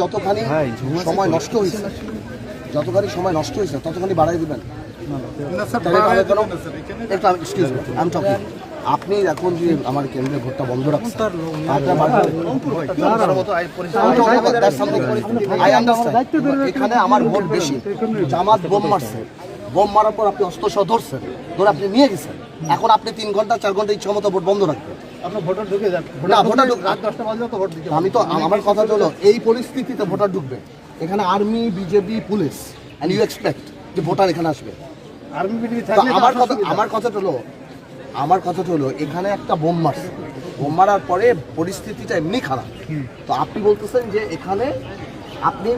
যতখানি সময় নষ্ট হয়েছে যতখানি সময় নষ্ট হয়েছে ততখানি বাড়াই দিবেন। আপনি এখন যে আমার কেন্দ্রে ভোটটা বন্ধ রাখছেন এখানে আমার ভোট বেশি। জামাত বোম মারছে। বোম মারার পর আপনি অস্ত্র ধরছেন। ধরে আপনি নিয়ে গেছেন। এখন আপনি তিন ঘণ্টা চার ঘণ্টা ইচ্ছা মতো ভোট বন্ধ রাখবেন। আপনার ভোটার ঢুকে যান। না, ভোটার রাত দশটা বাজলে তো ভোট দিতে আমি তো আমার কথা হলো এই পরিস্থিতিতে ভোটার ঢুকবে। এখানে army BJP police and you expect যে ভোটার এখানে আসবে। আর্মি থাকলে আমার কথা আমার কথাটা হলো আমার কথাটা হলো এখানে একটা বোম মারছে। বোম মারার পরে পরিস্থিতিটা এমনি খারাপ। তো আপনি বলতেছেন যে এখানে আপনি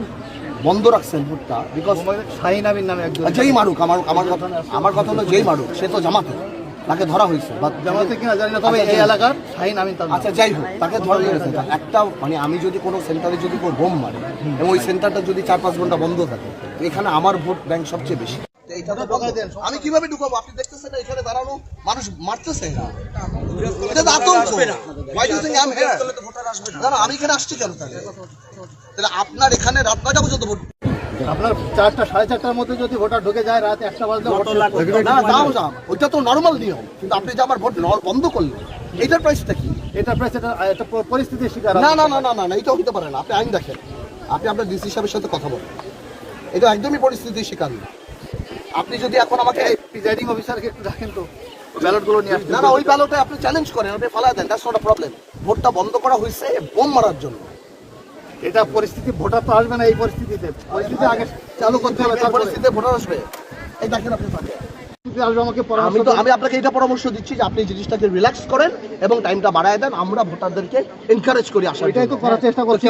বন্ধ রাখছেন ভোটটা বিকজ শাহিন আমিন নামে একজন যেই মারুক আমার আমার কথা আমার কথা হলো যেই মারুক সে তো জামাতে। তাকে ধরা হয়েছে। বা জামাতে কিনা জানি না তবে আচ্ছা, এই এলাকার শাহিন তার আচ্ছা যাই হোক তাকে ধরা গেছে একটা মানে আমি যদি কোনো সেন্টারে যদি কোনো বোম মারে এবং ওই সেন্টারটা যদি চার পাঁচ ঘণ্টা বন্ধ থাকে এখানে আমার ভোট ব্যাংক সবচেয়ে বেশি। আমি কীভাবে ঢুকাবো? আপনি দেখতেছেন না এখানে দাঁড়ানো মানুষ মারতেছে? এটা তো আতঙ্ক। না, আমি এখানে আসছি কেন তাহলে? তাহলে আপনার এখানে রাত নয়টা পর্যন্ত ভোট আপনার চারটা সাড়ে চারটার মধ্যে যদি ভোটার ঢুকে যায় রাত একটা বাজলে। না ওইটা তো নর্মাল নিয়ম। কিন্তু আপনি যে আমার ভোট ন- বন্ধ করলেন এটার প্রাইসটা কি? এটা একটা পরিস্থিতির শিকার না না না না না না এটা হতে পারে না। আপনি আইন দেখেন। আপনি আপনার ডিসি সাহেবের সাথে কথা বলেন। এটা একদমই পরিস্থিতির শিকার না। আপনি যদি এখন আমাকে প্রিজাইডিং অফিসারকে একটু দেখেন তো। ব্যালটগুলো নিয়ে আসতে না না ওই ব্যালটে আপনি চ্যালেঞ্জ করেন আপনি ফালাই দেন। দ্যাটস নট প্রবলেম ভোটটা বন্ধ করা হয়েছে বোম মারার জন্য। এটা পরিস্থিতি ভোটার তো আসবে না এই পরিস্থিতিতে। পরিস্থিতি আগে চালু করতে হবে পরিস্থিতিতে ভোটার আসবে। এই দেখেন আপনি আমি তো আমি আপনাকে এটা পরামর্শ দিচ্ছি যে আপনি জিনিসটাকে রিল্যাক্স করেন এবং টাইমটা বাড়ায় দেন। আমরা ভোটারদেরকে এনকারেজ করি আসার ওইটাই তো করার চেষ্টা করছি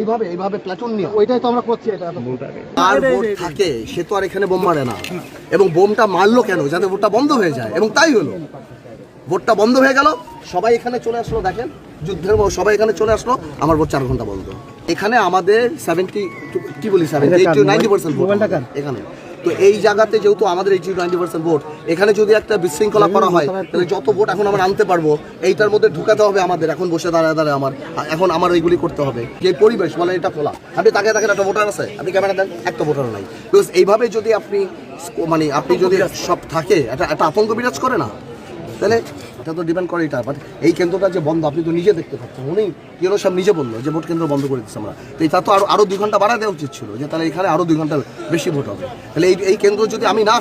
এইভাবে এইভাবে প্ল্যাটুন নিয়ে। ওইটাই তো আমরা করছি এটা। আর ভোট থাকে সে তো আর এখানে বোম মারে না। এবং বোমটা মারলো কেন? যাতে ভোটটা বন্ধ হয়ে যায়। এবং তাই হলো। ভোটটা বন্ধ হয়ে গেল। সবাই এখানে চলে আসলো দেখেন। যুদ্ধের পর সবাই এখানে চলে আসলো আমার ভোট চার ঘণ্টা বন্ধ। এখানে আমাদের সেভেন্টি কি বলি seventy to ninety percent vote এখানে। তো এই জায়গাতে যেহেতু আমাদের এইটি নাইনটি পার্সেন্ট ভোট এখানে যদি একটা বিশৃঙ্খলা করা হয় তাহলে যত ভোট এখন আমরা আনতে পারব এইটার মধ্যে ঢুকাতে হবে আমাদের। এখন বসে দাঁড়ায় দাঁড়ায় আমার। এখন আমার এইগুলি করতে হবে। যে পরিবেশ বলে এটা খোলা। আপনি তাকে তাকে একটা ভোটার আছে। আপনি ক্যামেরা দেন একটা ভোটার নাই। বিকজ এইভাবে যদি আপনি মানে আপনি যদি সব থাকে একটা একটা আতঙ্ক বিরাজ করে না? তাহলে এটা তো ডিপেন্ড করে এটা বাট এই কেন্দ্রটা যে বন্ধ, আপনি তো নিজে দেখতে পাচ্ছেন। উনি কেন সব নিজে বলল যে ভোট কেন্দ্র বন্ধ করে দিচ্ছে আমরা? তো এটা তো আরও আরও দুই ঘণ্টা বাড়া দেওয়া উচিত ছিল, যে তাহলে এখানে আরও দুই ঘণ্টা বেশি ভোট হবে। তাহলে এই এই কেন্দ্র যদি আমি না